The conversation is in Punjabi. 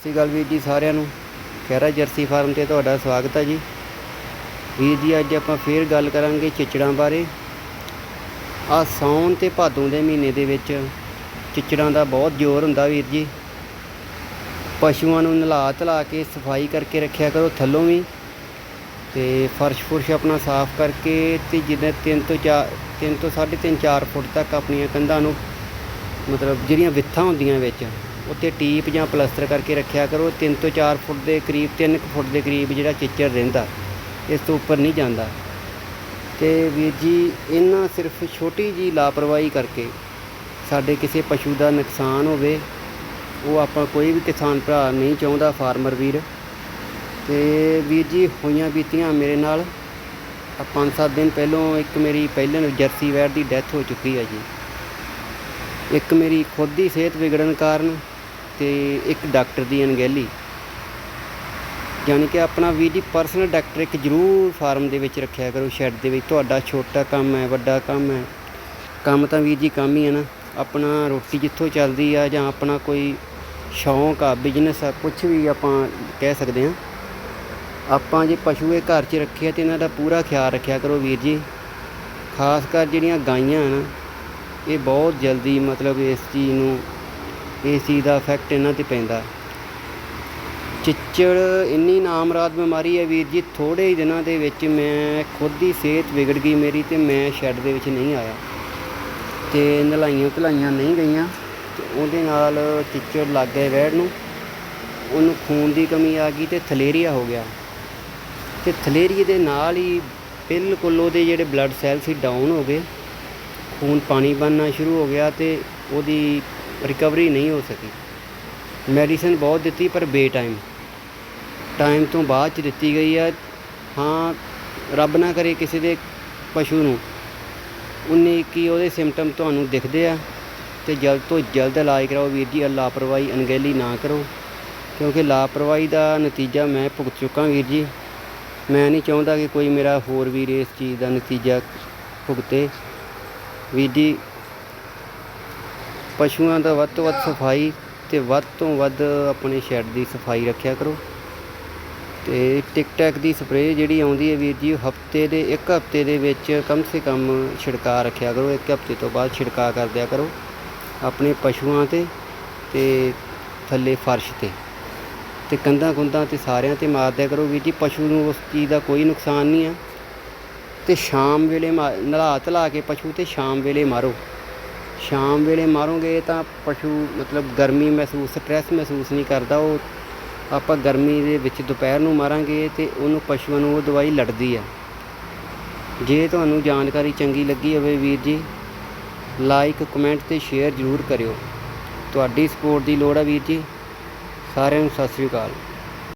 ਸਤਿ ਸ਼੍ਰੀ ਅਕਾਲ ਵੀਰ ਜੀ ਸਾਰਿਆਂ ਨੂੰ। ਖਹਿਰਾ ਜਰਸੀ ਫਾਰਮ ਤੇ ਤੁਹਾਡਾ ਸਵਾਗਤ ਹੈ ਜੀ। ਵੀਰ ਜੀ, ਅੱਜ ਆਪਾਂ ਫੇਰ ਗੱਲ ਕਰਾਂਗੇ ਚਿਚੜਾਂ ਬਾਰੇ। ਆ ਸਾਉਣ ਤੇ ਭਾਦੋਂ ਦੇ ਮਹੀਨੇ ਦੇ ਵਿੱਚ ਚਿਚੜਾਂ ਦਾ ਬਹੁਤ ਜ਼ੋਰ ਹੁੰਦਾ ਵੀਰ ਜੀ। ਪਸ਼ੂਆਂ ਨੂੰ ਨਲਾ ਧਲਾ ਕੇ ਸਫ਼ਾਈ ਕਰਕੇ ਰੱਖਿਆ ਕਰੋ ਥੱਲੋਂ ਵੀ। ਤੇ ਫਰਸ਼ ਫੁਰਸ਼ ਆਪਣਾ ਸਾਫ਼ ਕਰਕੇ ਤੇ ਜਿੱਦਾਂ 3 ਤੋਂ 4 3 ਤੋਂ 3.5 4 ਫੁੱਟ ਤੱਕ ਆਪਣੀਆਂ ਕੰਧਾਂ ਨੂੰ ਮਤਲਬ ਜਿਹੜੀਆਂ ਵਿੱਥਾਂ ਹੁੰਦੀਆਂ ਵਿੱਚ ਉੱਤੇ ਟੀਪ ਜਾਂ ਪਲਸਤਰ ਕਰਕੇ ਰੱਖਿਆ ਕਰੋ। 3 ਤੋਂ 4 ਫੁੱਟ ਦੇ ਕਰੀਬ 3 ਫੁੱਟ ਦੇ ਕਰੀਬ ਜਿਹੜਾ ਚਿੱਚੜ ਰਹਿੰਦਾ, ਇਸ ਤੋਂ ਉੱਪਰ ਨਹੀਂ ਜਾਂਦਾ। ਤੇ ਵੀਰ ਜੀ, ਇਹਨਾਂ ਸਿਰਫ ਛੋਟੀ ਜੀ ਲਾਪਰਵਾਹੀ ਕਰਕੇ ਸਾਡੇ ਕਿਸੇ ਪਸ਼ੂ ਦਾ ਨੁਕਸਾਨ ਹੋਵੇ, ਉਹ ਆਪਾਂ ਕੋਈ ਵੀ ਕਿਸਾਨ ਭਰਾ ਨਹੀਂ ਚਾਹੁੰਦਾ, ਫਾਰਮਰ ਵੀਰ। ਤੇ ਵੀਰ ਜੀ, ਹੋਈਆਂ ਬੀਤੀਆਂ ਮੇਰੇ ਨਾਲ ਆ ਪੰਜ ਸੱਤ ਦਿਨ ਪਹਿਲੋਂ ਇੱਕ ਮੇਰੀ ਪਹਿਲਨ ਜਰਸੀ ਵੈੜ ਦੀ ਡੈਥ ਹੋ ਚੁੱਕੀ ਹੈ ਜੀ। ਇੱਕ ਮੇਰੀ ਖੁਦ ਦੀ ਸਿਹਤ ਵਿਗੜਨ ਕਾਰਨ ਤੇ ਇੱਕ ਡਾਕਟਰ ਦੀ ਅਣਗਹਿਲੀ। ਯਾਨੀ ਕਿ ਆਪਣਾ ਵੀਰ ਜੀ ਪਰਸਨਲ ਡਾਕਟਰ ਇੱਕ ਜ਼ਰੂਰ ਫਾਰਮ ਦੇ ਵਿੱਚ ਰੱਖਿਆ ਕਰੋ ਸ਼ੈੱਡ ਦੇ ਵਿੱਚ। ਤੁਹਾਡਾ ਛੋਟਾ ਕੰਮ ਹੈ, ਵੱਡਾ ਕੰਮ ਹੈ। ਕੰਮ ਤਾਂ ਵੀਰ ਜੀ ਕੰਮ ਹੀ ਹੈ ਨਾ। ਆਪਣਾ ਰੋਟੀ ਜਿੱਥੋਂ ਚੱਲਦੀ ਆ ਜਾਂ ਆਪਣਾ ਕੋਈ ਸ਼ੌਂਕ ਆ ਬਿਜ਼ਨਸ ਆ ਕੁਝ ਵੀ ਆਪਾਂ ਕਹਿ ਸਕਦੇ ਹਾਂ। ਆਪਾਂ ਜੇ ਪਸ਼ੂ ਇਹ ਘਰ 'ਚ ਰੱਖੇ ਆ ਤੇ ਇਹਨਾਂ ਦਾ ਪੂਰਾ ਖਿਆਲ ਰੱਖਿਆ ਕਰੋ ਵੀਰ ਜੀ। ਖਾਸ ਕਰ ਜਿਹੜੀਆਂ ਗਾਈਆਂ ਹਨ, ਇਹ ਬਹੁਤ ਜਲਦੀ ਮਤਲਬ ਇਸ ਚੀਜ਼ ਨੂੰ ਇਸ ਚੀਜ਼ ਦਾ ਇਫੈਕਟ ਇਹਨਾਂ ਤੇ ਪੈਂਦਾ। ਚਿੱਚੜ, ਇੰਨੀ ਨਾਮਰਾਦ ਬਿਮਾਰੀ ਹੈ ਵੀਰ ਜੀ ਥੋੜੇ ਹੀ ਦਿਨਾਂ ਦੇ ਵਿੱਚ ਮੈਂ ਖੁਦ ਹੀ ਸਿਹਤ ਵਿਗੜ ਗਈ ਮੇਰੀ ਤੇ ਮੈਂ ਸ਼ੈੱਡ ਦੇ ਵਿੱਚ ਨਹੀਂ ਆਇਆ। ਤੇ ਨਲਾਈਆਂ ਧਲਾਈਆਂ ਨਹੀਂ ਗਈਆਂ ਤੇ ਉਹਦੇ ਨਾਲ ਚਿੱਚੜ ਲੱਗ ਗਏ ਵੈੜ ਨੂੰ। ਉਹਨੂੰ ਖੂਨ ਦੀ ਕਮੀ ਆ ਗਈ ਤੇ ਥਲੇਰੀਆ ਹੋ ਗਿਆ। ਤੇ ਥਲੇਰੀਏ ਦੇ ਨਾਲ ਹੀ ਬਿਲਕੁਲ ਉਹਦੇ ਜਿਹੜੇ ਬਲੱਡ ਸੈੱਲ ਸੀ ਡਾਊਨ ਹੋ ਗਏ। ਖੂਨ ਪਾਣੀ ਬਣਨਾ ਸ਼ੁਰੂ ਹੋ ਗਿਆ ਤੇ ਉਹਦੀ ਰਿਕਵਰੀ ਨਹੀਂ ਹੋ ਸਕੀ। ਮੈਡੀਸਨ ਬਹੁਤ ਦਿੱਤੀ ਪਰ ਬੇ ਟਾਈਮ ਟਾਈਮ ਤੋਂ ਬਾਅਦ ਚ ਦਿੱਤੀ ਗਈ ਹੈ। ਹਾਂ, ਰੱਬ ਨਾ ਕਰੇ ਕਿਸੇ ਦੇ ਪਸ਼ੂ ਨੂੰ। 19 21 ਉਹਦੇ ਸਿੰਪਟਮ ਤੁਹਾਨੂੰ ਦਿਖਦੇ ਆ ਤੇ ਜਲਦ ਤੋਂ ਜਲਦ ਇਲਾਜ ਕਰਾਓ ਵੀਰ ਜੀ ਲਾਪਰਵਾਹੀ ਅਣਗਹਿਲੀ ਨਾ ਕਰੋ। ਕਿਉਂਕਿ ਲਾਪਰਵਾਹੀ ਦਾ ਨਤੀਜਾ ਮੈਂ ਭੁਗਤ ਚੁੱਕਾ ਵੀਰ ਜੀ। ਮੈਂ ਨਹੀਂ ਚਾਹੁੰਦਾ ਕਿ ਕੋਈ ਮੇਰਾ ਹੋਰ ਵੀਰ ਇਸ ਚੀਜ਼ ਦਾ ਨਤੀਜਾ ਭੁਗਤੇ। ਵੀਰ ਜੀ ਪਸ਼ੂਆਂ ਦਾ ਵੱਧ ਤੋਂ ਵੱਧ ਸਫ਼ਾਈ ਤੇ ਵੱਧ ਤੋਂ ਵੱਧ ਆਪਣੇ ਸ਼ੈੱਡ ਦੀ ਸਫ਼ਾਈ ਰੱਖਿਆ ਕਰੋ। ਤੇ ਟਿਕ ਟੈਕ ਦੀ ਸਪਰੇਅ ਜਿਹੜੀ ਆਉਂਦੀ ਹੈ ਵੀਰ ਜੀ ਹਫ਼ਤੇ ਦੇ, ਇੱਕ ਹਫ਼ਤੇ ਦੇ ਵਿੱਚ ਕਮ ਸੇ ਕਮ ਛਿੜਕਾ ਰੱਖਿਆ ਕਰੋ। ਇੱਕ ਹਫ਼ਤੇ ਤੋਂ ਬਾਅਦ ਛਿੜਕਾ ਕਰ ਦਿਆ ਕਰੋ ਆਪਣੇ ਪਸ਼ੂਆਂ ਤੇ ਤੇ ਥੱਲੇ ਫਰਸ਼ ਤੇ। ਤੇ ਕੰਧਾਂ ਕੁੰਧਾਂ ਤੇ ਸਾਰਿਆਂ ਤੇ ਮਾਰ ਦਿਆ ਕਰੋ ਵੀਰ ਜੀ। ਪਸ਼ੂ ਨੂੰ ਉਸ ਚੀਜ਼ ਦਾ ਕੋਈ ਨੁਕਸਾਨ ਨਹੀਂ ਆ। ਤੇ ਸ਼ਾਮ ਵੇਲੇ ਮਾ- ਨਲਾ ਧਲਾ ਕੇ ਪਸ਼ੂ ਤੇ ਸ਼ਾਮ ਵੇਲੇ ਮਾਰੋ। ਸ਼ਾਮ ਵੇਲੇ ਮਾਰੋਗੇ ਤਾਂ ਪਸ਼ੂ ਮਤਲਬ ਗਰਮੀ ਮਹਿਸੂਸ ਸਟ੍ਰੈਸ ਮਹਿਸੂਸ ਨਹੀਂ ਕਰਦਾ ਉਹ। ਆਪਾਂ ਗਰਮੀ ਦੇ ਵਿੱਚ ਦੁਪਹਿਰ ਨੂੰ ਮਾਰਾਂਗੇ ਤੇ ਉਹਨੂੰ ਪਸ਼ੂਆਂ ਨੂੰ ਉਹ ਦਵਾਈ ਲੜਦੀ ਆ। ਜੇ ਤੁਹਾਨੂੰ ਜਾਣਕਾਰੀ ਚੰਗੀ ਲੱਗੀ ਹੋਵੇ ਵੀਰ ਜੀ ਲਾਈਕ ਕਮੈਂਟ ਤੇ ਸ਼ੇਅਰ ਜ਼ਰੂਰ ਕਰਿਓ। ਤੁਹਾਡੀ ਸਪੋਰਟ ਦੀ ਲੋੜ ਆ ਵੀਰ ਜੀ। ਸਾਰਿਆਂ ਨੂੰ ਸਤਿ ਸ੍ਰੀ ਅਕਾਲ।